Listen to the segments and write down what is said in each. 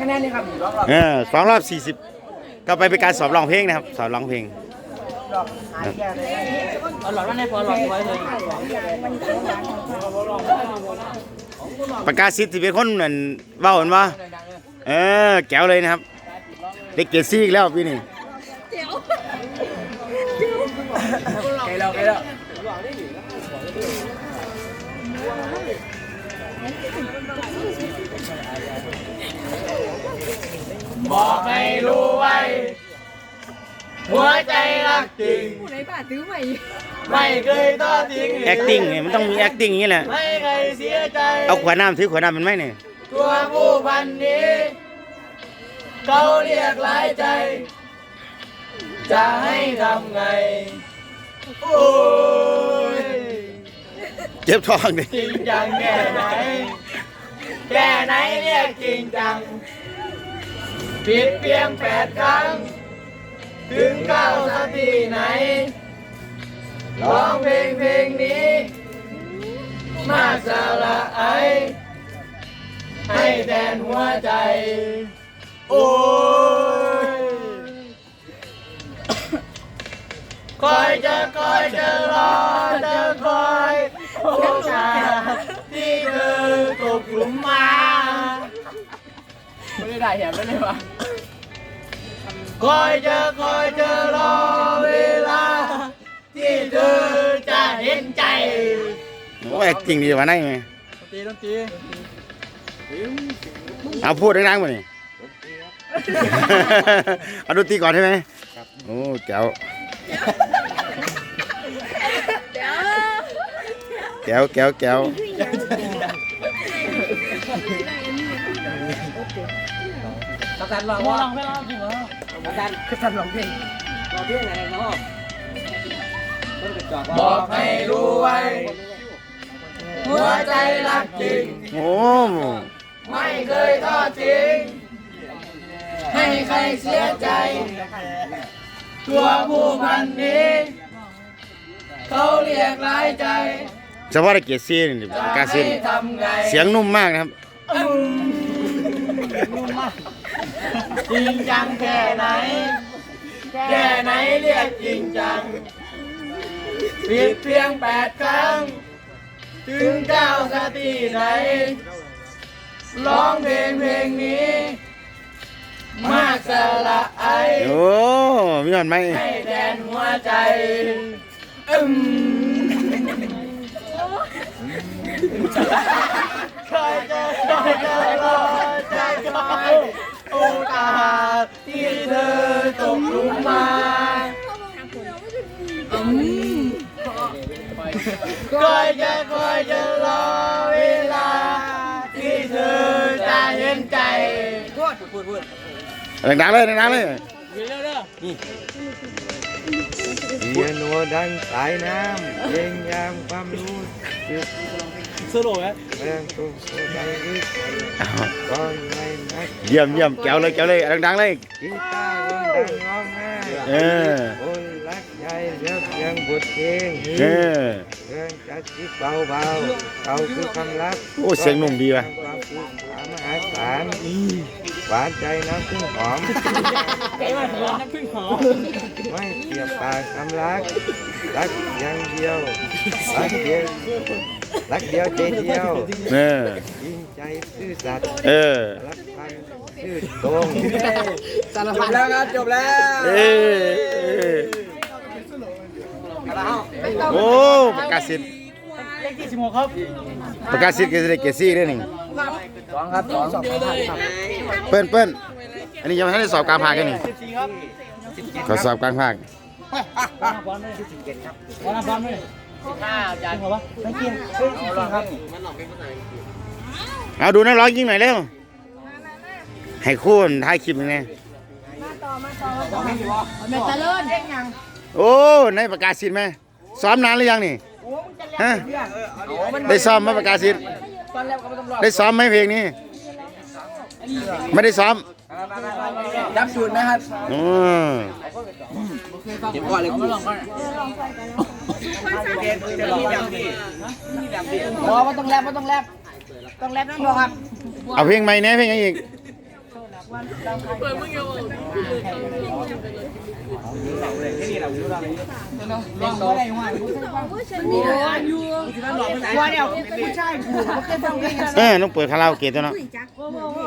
คะแนนนี่ครับรอบรอบเออสองรอบสี่สิบก็ไปเป็นการสอบร้องเพลงนะครับ สอบร้องเพลงรอบหายแก่เลยเอาหลอดมันให้พอหลอดไว้เลยประกาศสิทธิ์ที่เป็นคนนั่นเว้าเห็นว่าเออแก้วเลยนะครับ เด็กเกรดซี่อีกแล้วพี่นี่ไกลแล้วไกลแล้ว บอกให้รู้ไว้ หัวใจรักจริง ผู้ใดบ้าถือใหม่ไม่เคยทอดทิ้ง acting เนี่ยมันต้องมี acting อย่างนี้แหละ ไม่เคยเสียใจ เอาขวดน้ำถือขวดน้ำมันไหมเนี่ย ตัวผู้พันนี้ เขาเรียกหลายใจ จะให้ทำไง โอ้ย เจ็บท้องดิ จริงจังแค่ไหน แค่ไหนเรียกจริงจัง ผิดเพียงแปดครั้ง ถึงเก้าสักทีไหนร้องเพลงเพลงนี้ มาสาระไอ ให้แทนหัวใจ โอ้ย คอยจะคอยจะรอจะคอยโอกาสที่เธอตกหลุมมา ไม่ได้ได้แหบได้เลยวะ คอยจะคอยจะรอเวลา ที่เธอจะเห็นใจโอ้ acting ดีกว่าไหนไหมตีดนตรีเอาพูดดังๆมานี่เอาดนตรีก่อนใช่ไหมครับโอ้แก้วแก้วแก้วแก้วประกันรองว่าประ กันคือทำรองเพลงรองเพลงอะไรเนาะต้นกระจอกบอกให้รู้ไว้ หัวใจรักจริง โอ้ไม่เคยทอดทิ้ง ให้ใครเสียใจ ตัวผู้พันนี้ เขาเรียกหลายใจเฉพาะได้เกียรติซีนี่ประกาศสิทธิ์ให้ทำไงเสียงนุ่มมากนะครับ จริงจังแค่ไหน แค่ไหนเรียกจริงจัง ผิดเพียงแปดครั้ง ถึงเก้าสติไหน ร้องเพลงเพลงนี้ มากสละไอ โอ้มีหอนไหมให้แทนหัวใจอืมคอยจะคอยจะรอจะคอย โอกาสที่เธอตกหลุมมาคอยจะคอยจะรอเวลา ที่เธอจะเห็นใจพูดพูดพูดดังๆเลยดังๆเลยเรียนหัวดังสายน้ำเรียงยามความรู้ สึก สโลว์ไหม แรงตัวใจลึกก้อนไม่นัก เยี่ยมเยี่ยมแก้วเลยแก้วเลยดังๆเลย กีตาร์วงดังร้องไห้ เออ โอ้ยรักใจเลือกยังบทเพลง เออ เรื่องจัดที่เบาเบาๆเขาคือคำรัก โอ้เสียงหนุ่มดีว่ะ ความสุขมหาศาลหวานใจน้ำพึ่งหอม ไก่มาถึงน้ำพึ่งหอม ไม่เกี่ยวปากคำรัก รักอย่างเดียวรักเดียวรักเดียวใจเดียวเออจริงใจซื่อสัตย์เออรักพันซื่อตรงสารพัดแล้วครับจบแล้วเออเออโอ้ประกาศสิทธิ์เลขที่สิบหกครับประกาศสิทธิ์ก็จะได้เกียรติซีด้วยนี่สองครับสองสองครับเปิ้นเปิ้นอันนี้ยังไม่ทันได้สอบกลางภาคกันนี่สิบสี่ครับขอสอบกลางภาควัน บอลเลยสิบเจ็ดครับวันบอลเลยสิบห้าจานเหรอวะไม่กินเฮ้ยสิบสี่ครับเอาดูนักร้องยิงหน่อยเร็วให้คู่นถ่ายคลิปหนึงไงแม่ตะเลินโอ้ในประกาศสิทธิ์ไหมซ้อมนานหรือยังนี่ฮะได้ซ้อมไหมประกาศสิทธิ์ตอนแรกก็ไม่ต้องรอได้ซ้อมไหมเพลงนี้ ไม่ได้ซ้อมรับสูตรไหมครับอืมเดี๋ยวก่อนเลยคุณลองก่อนอ๋อว่าต้องแรปว่าต้องแรปต้องแรปนั่นบอกครับเอาเพลงใหม่แน่เพลงอะไรอีก ลองอะไรวะมีอะไรอยู่ว่าเนี่ยผู้ชายผูกเขาเคยฟังเพลงเออต้องเปิดคาราโอเกะตัวเนาะคุยจัก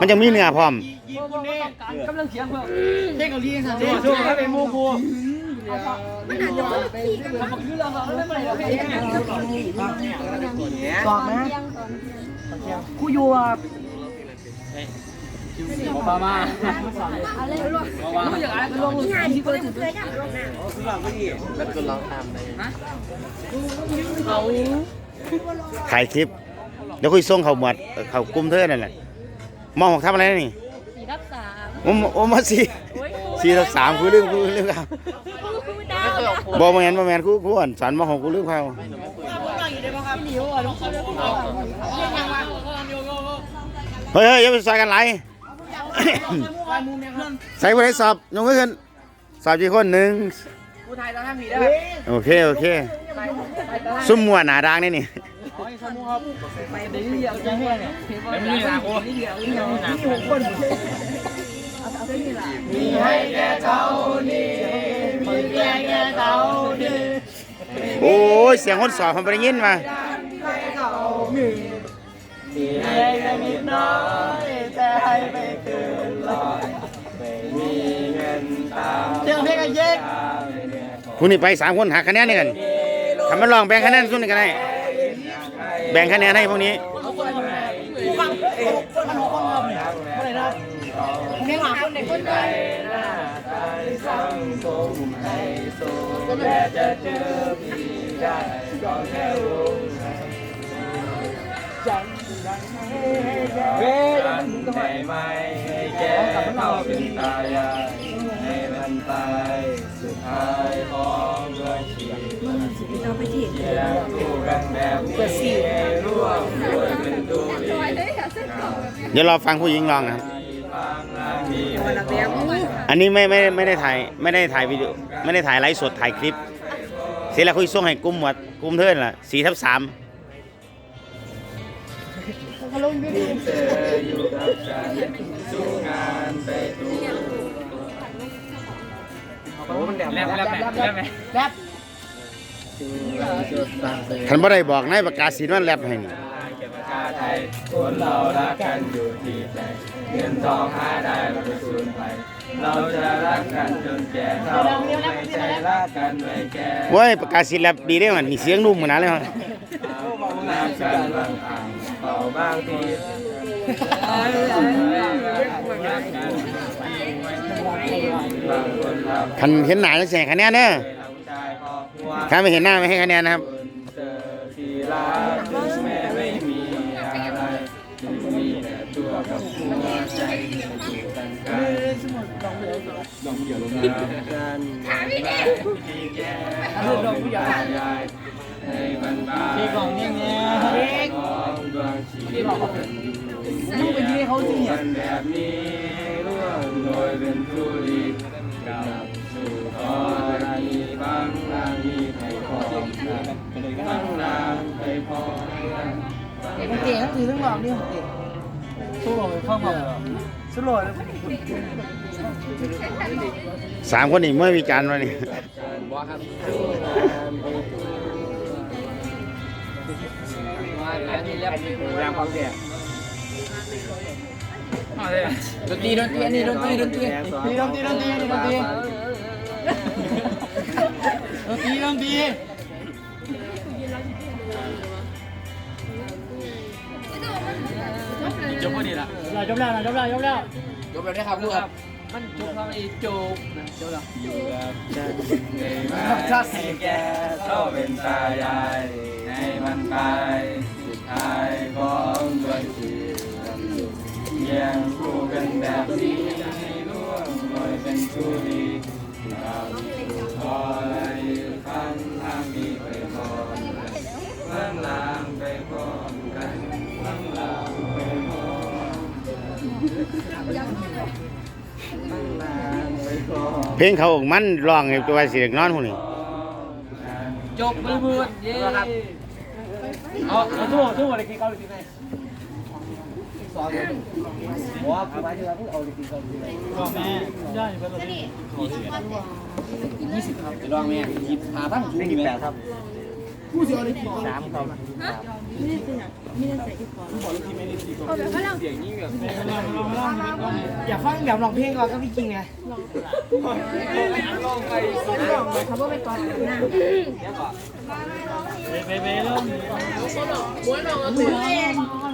มันจะมีเนื้อพร้อมยิงคนนี้กำลังเสียงเพิ่มเพลงเกาหลีค่ะสู้สู้ให้เป็นมูบูมันอาจจะเป็นปีกันทำคือเราเราไม่เป็นไรเพลงสอบไหมครูยูอะ บามาอะไรหรอครูอย่างไรลงงานที่ก็เลยเคยทำลงน้ถ่ายคลิป เดี๋ยวคุยส่งเขาหมดเขากลุ่มเธอนั่นแหละมองหกทำอะไรนี่สี่ทับสามโอ้โอ้มาสี่สี่ทับสามคือเรื่องคือเรื่องครับบอกมาแมนมาแมนกูกูอ่อนสอนมหกกูเรื่องเขาเฮ้ยเฮ้ยอย่าไปใส่กันไหล ใส่ไปได้สอบยกมือขึ้นสอบกี่คนหนึ่งผู้ไทยเราทำมีได้โอเคโอเคซุ่มมัวหนาดังนี่นี่มีให้แกเท่านี้มีแกแกเท่านี้โอ้ยเสียงคนสอบผมไปได้ยินมามีให้แค่นิดน้อย ให้ไม่เกินร้อยไม่มีเงินตามเจ้าเพลงไอ้เย็กคุณนี่ไปสามคนหักคะแนนนี่กันทำมันลองแบ่งคะแนนสุ่นกันได้แบ่งคะแนนให้พวกนี้ฟังคนมันหัวคนครับเนี่ยอะไรนะเพลงหลังคนเด็กคนใดหน้าตาสังสมให้โซแม้จะเจอพี่ได้ ยังให้แก่ได้ไหมให้แก่เราเป็นตายายให้มันตายสุดท้ายของเรื่องชีวิตเราไปที่แยกคู่กันแบบนี้ให้ร่วมด้วยเป็นตัวดีเดี๋ยวเราฟังผู้หญิงลองนะครับ อันนี้ไม่ไม่ไม่ได้ถ่ายไม่ได้ถ่ายวิดีโอไม่ได้ถ่ายไลฟ์สดถ่ายคลิปเสร็จแล้วคุยส่งให้กลุ่มหมวดกลุ่มเพื่อนล่ะสี่ทับสาม เธออยู่กับฉันสู้งานไปดูโอ้มันแดบแลบแลบแลบแลบจุดท่านบ่ได้บอกนายประกาศสินว่าแรปให้นี่เก็บชาไทยคนเรารักกันอยู่ที่ใจเงินทองหาได้เราจะสูญไป เราจะรักกันจนแก่เท่าไม่ใช่รักกันไม่แก่เว้ยประกาศสินแรปดีได้มันนี่เสียงนุ่มขนาดเลยมันรักกันบาง บางทีบางคนรับคันเห็นหน้าจะแสคะแนนเด้อผู้ชายครอบครัวถ้าไม่เห็นหน้าไม่ให้คะแนนนะครับเจอที่รักถึงแม้ไม่มีอะไรถึงมีแต่ตัวกับหัวใจอยู่กันกันลองเกี่ยวลงมากันที่แก่เราเป็นตายายให้มันตายที่ของเนี่ยของดว งชีวิตลูกเป็นที่เขาจริงแบบนี้ร่วงโดยเป็นผู้ดีกับสู่ขอรานีบางรานีไปพร้อมกันบางรางไปพร้อมกันมันเก่งก็คือเรื่องราวนี่ของเก่งสู้ลงเข้ามาสู้ลงสามคนนี่เมื่อมีการมานี่ว่าครับว่าแล้วนี่แล้วแรงความเสี่ยงดนตรีดนตรีอันนี้ดนตรีดนตรีดนตรีดนตรีดนตรีดนตรีดนตรีดนตรีจบพอดีละจบแล้วจบแล้วจบแล้วจบแล้วได้ครับลูกครับมันจบแล้วอีจบจบแล้วอยู่กับฉันในบ้านให้แกเท่าเป็นตายาย ให้มันไปสุดท้ายของดวงชีวิตยังคู่กันแบบนี้ให้ร่วมโดยเป็นผู้ดีเราขออะไรฟังทางนี้ไปพร้อมกันเมื่อลางไปพร้อมกันเมื่อลางไปพร้อมเพลงเขาออกมันร้องให้ตัวสิเด็กนอนพวกนี้จบมือ มือเย้ครับเอาเอาทั่วทั่วเลยกี่เกาหลีไหนสองบอกว่าคือหมายถึงว่ามึงเอาจรินเขาจริงพ่อแม่ย่าอยู่เป็นยี่สิบครับจะลองแม่หยิบหาพันไม่กี่แปดครับสามครับ เอาแบบฝรั่งอย่าฟังแบบร้องเพลงก่อนก็พี่จริงไงเขาบอกไปก่อนนะไปไปเริ่ม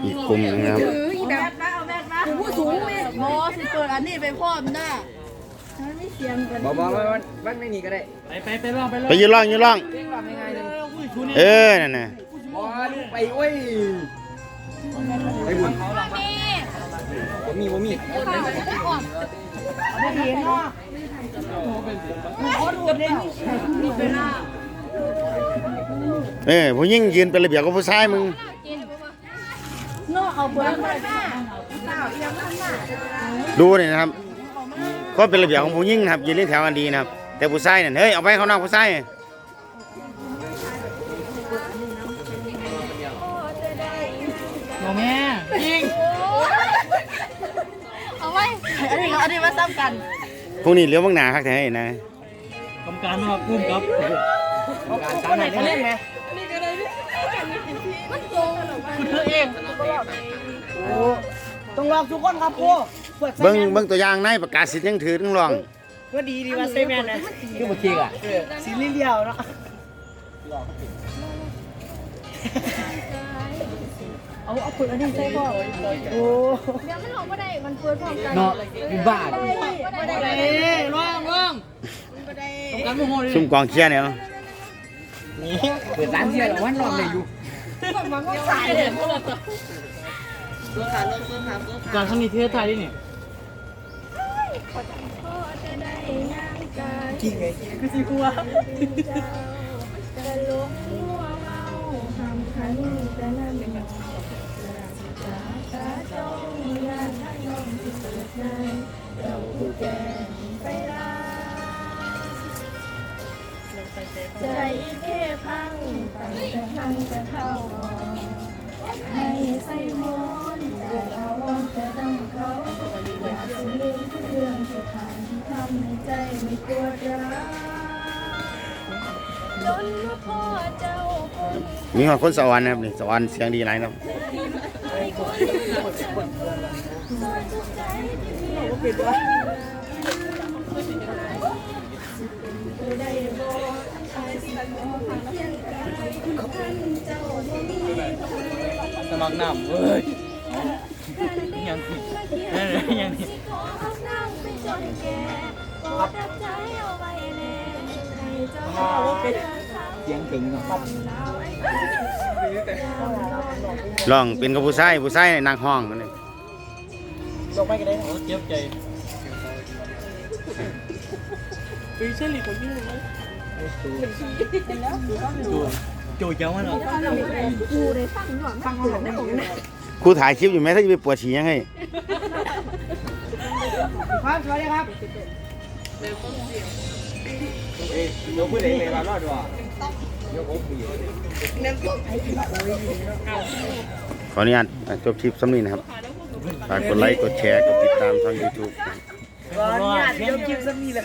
อีกกลุ่มหนึงนะครับถืออีแบบมาเอาแบบมาผู้สูงเลยโมสิเปิดอันนี้ไปพร้อมนะมันไม่เสียงกันบอกบอกว่ามันไม่มีก็ได้ ไปไปไปร้องไปร้องไปยืนร้องยืนร้องเออนั่นน่ะ บอลไปเว้ยไปบุญผมมีผมมีไม่เห็นเนาะเออผู้หญิงยืนเป็นระเบียบกับผู้ชายมึงเนาะเอาเปิดมาแม่ดูนี่นะครับ ก็เป็นระเบียบของผู้หญิงครับยืนเรียงแถวกันดีนะครับ แต่ผู้ชายเนั่นเฮ้ยเอาไปเขานอกผู้ชาย น้องแม่จริงเอาไว้อันนี้อันนี้มาซ้ำกันพวกนี้เลี้ยวบางหนาครับแต่ให้นะกำการมากุ้มครับการตามไหนเล่นไงคุณเธอเองต้องลองทุกคนครับครูเบิ้งเบิ้งตัวอย่างในประกาศสิทธิ์ยังถือต้องลองก็ดีดีว่าเซแมนนะคือบุกเก่งอะซีรีส์เดียวเนาะ เอาเอาเปิดอันนี้ใช่ป่ะโอ้เดี๋ยวมันออกมาได้ มันเปิดพร้อมกันเนาะอยู่บ้านไม่ได้เอ้ยร้องร้องกำการโมโหเลยซุ่มกองเชียร์เนี่ยเปิดร้านเที่ยววันนอนเลยอยู่สายเลยการทำนิเทศไทยดิเนี่ยจริงไงคือสิหัว ทำคันจะนั่นเป็นตาจ้องยานท่านองที่สุดในเราแก่ไปลาใจแค่พังไปแต่พังจะเข้าให้ใส่มอนแต่เอาแต่ดังเขาอยากจะลืมทุกเรื่องที่ผ่านที่ทำให้ใจไม่ปวดร้าว จนมาพ่อเจ้าคนมีหอคนสวรรค์นะครับนี่สวรรค์เสียงดีหลายนะครับไม่คนซอยทุกใจที่มีว่าเป็นวะได้บอกชายสิ่งของเพียงกายท่านเจ้าบ่มีสมัครน้ำเว้ยยังยังสิขอเอานั่งไปจนแก่กอดรับใจเอาไว้แน่ให้ เจ้าเป็นเสียงถึงครับลองเป็นกับผู้ชายผู้ชายนางห้องนั่นเองลงไปกันได้เหรอเจ็บใจปีเชลีคนนี้เลยโจยเจ้ามันเหรอกูได้ฟังหน่อยฟังหลังได้ของนะครูถ่ายคลิปอยู่ไหมถ้าจะไปปวดฉี่ยังไงครับสวัสดีครับ ยกมือไหนไปบ้ารอดวะยกโอ้ปีขออนุญาตจบคลิปสำนีนะครับฝากกดไลค์กดแชร์กดติดตามทาง YouTube ว่าเนี่ยเดี๋ยวคลิปสำนีเลย